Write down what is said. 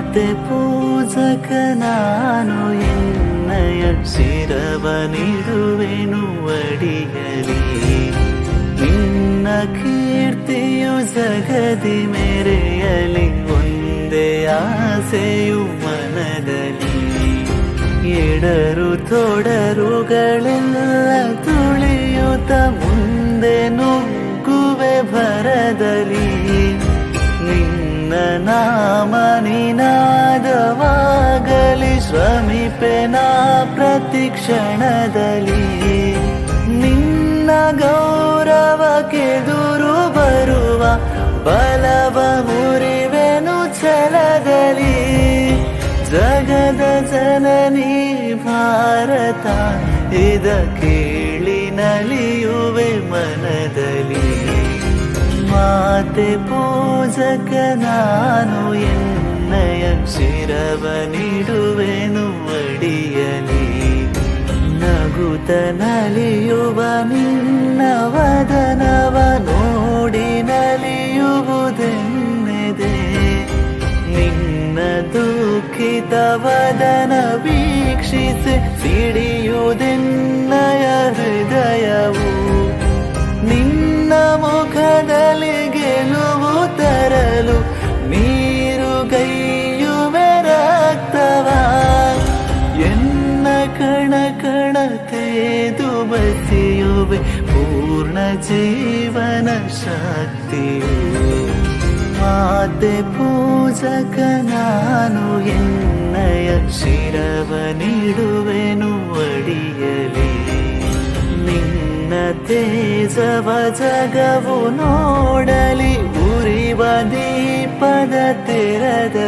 ಮಾತೆ ಪೂಜಕ, ನಾನು ಎನ್ನಯ ಶಿರವನಿರುವೆನು ಅಡಿಯಲಿ ನಿನ್ನ ಕೀರ್ತಿಯು ಜಗದಿ ಮೆರೆಯಲಿ, ಒಂದೇ ಆಸೆಯು ಮನದಲ್ಲಿ. ಎಡರು ತೊಡರುಗಳೆಲ್ಲ ತುಳಿಯುತ್ತ ಮುಂದೆ ನುಗ್ಗುವೆ ಭರದಲ್ಲಿ. ನಿನ್ನ ನಾಮ ನಿನಾದವಾಗಲಿ ಶ್ರಮಿಪೆನ ಪ್ರತಿ ಕ್ಷಣದಲ್ಲಿ ನಿನ್ನ ಗೌರವಕ್ಕೆದುರು ಬರುವ ಬಲವ ಮುರಿವೆನು ಛಲದಲ್ಲಿ. ಜಗದ ಜನನಿ ಭಾರತ, ಇದ ಕೇಳಿ ನಲಿಯುವೆ ಮನದಲ್ಲಿ. ಮಾತೆ ಪೂಜಕ ನಾನು ಎನ್ನಯ ಶಿರವನಿಡುವೆನು ಅಡಿಯಲಿ. ನಗುತ ನಲಿಯುವ ನಿನ್ನ ವದನವ ನೋಡಿ ನಲಿಯುವುದೆನ್ನೆದೆ. ನಿನ್ನ ದುಃಖಿತ ವದನ ವೀಕ್ಷಿಸಿ ಸಿಡಿಯುವುದೆನ್ನಯ ನೀರು എന്ന ರಕ್ತವ ಎನ್ನ ಕಣ ಕಣ ತೇದು ಬಸಿಯುವೆ? ಪೂರ್ಣ ಜೀವನ ಶಕ್ತಿ. ಮಾತೆ ಪೂಜಕ ನಾನು ಎನ್ನಯ ಶಿರವನಿಡುವೆನು ಅಡಿಯಲಿ